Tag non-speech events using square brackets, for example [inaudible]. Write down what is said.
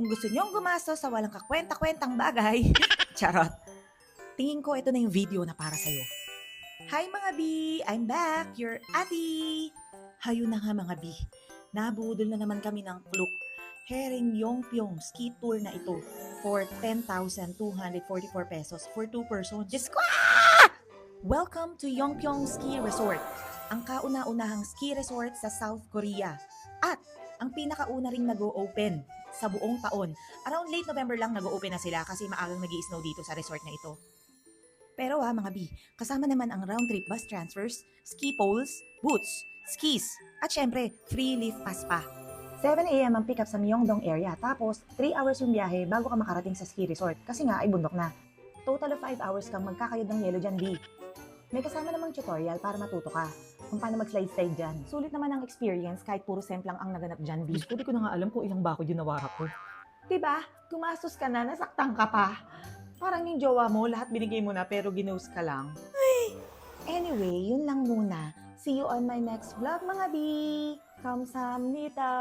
Kung gusto nyong gumasto sa walang kakwenta-kwentang bagay, [laughs] charot, tingin ko ito na yung video na para sa'yo. Hi mga B! I'm back! Your Ati! Hayo na nga mga B. Nabudol na naman kami ng Klook. Herring Yongpyong ski tour na ito for 10,244 pesos for two persons. Diyos ko! ah! Welcome to Yongpyong Ski Resort, ang kauna-unahang ski resort sa South Korea. At ang pinakauna ring nag-o-open sa buong taon. Around late November lang nag-o-open na sila kasi maagang nag snow dito sa resort na ito. Pero ha mga B, kasama naman ang round trip bus transfers, ski poles, boots, skis, at syempre, free lift pass pa. 7 a.m. ang pick up sa Myeongdong area, tapos 3 hours yung biyahe bago ka makarating sa ski resort kasi nga ay bundok na. Total of 5 hours kang magkakayod ng yelo dyan, B. May kasama namang tutorial para matuto ka kung paano mag-slide-slide dyan. Sulit naman ang experience kahit puro semplang ang naganap dyan, B. Diyos ko, na nga alam kung ilang bako ginawa ko. Diba? Gumastos ka na, nasaktan ka pa. Parang yung jowa mo, lahat binigay mo na pero ginost ka lang. Ay! Anyway, yun lang muna. See you on my next vlog mga B! Kamsamnita!